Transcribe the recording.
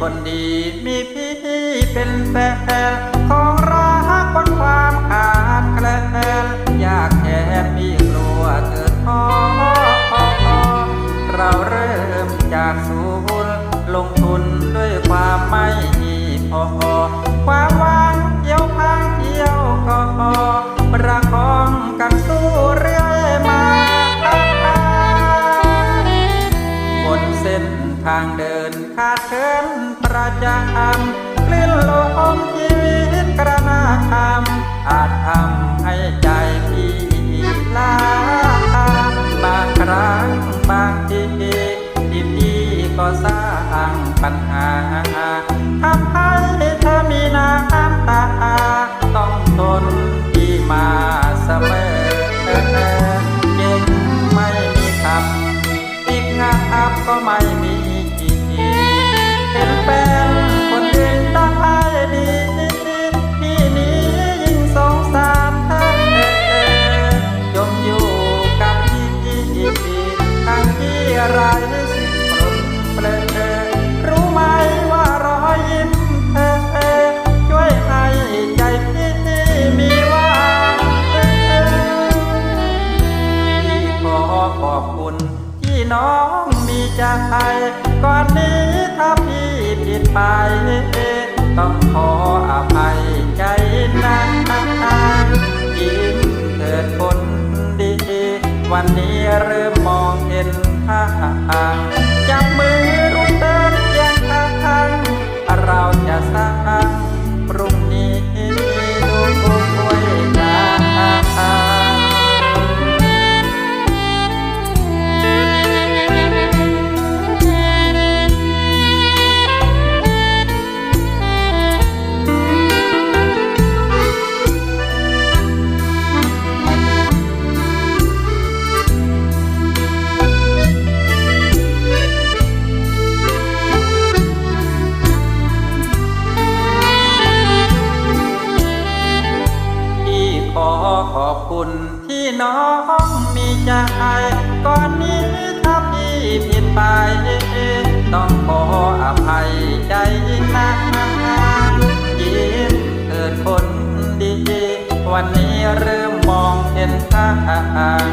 คนดี ประจำคลื่นลมชีวิตกระนาทำอาจทำให้ใจพี่ลาบางครั้งบางทีที่พี่ก็สร้างปัญหาทำให้เธอมีน้ำตาต้องทนที่มาเสมอเก่งไม่มีคำอีกงาบก็ไม่มี ที่น้องมีใจก่อนนี้ถ้าพี่ผิดไป ต้องขออภัยใจนะยิ้มเถิดคนดี วันนี้เริ่มมองเห็นทางจับมือร่วมเดินเคียงข้างเราจะสร้าง ขอขอบคุณที่น้องมีใจก่อนนี้ถ้าพี่ผิดไปต้องขออภัยใจนะยิ้มเถิดคนดี วันนี้เริ่มมองเห็นทาง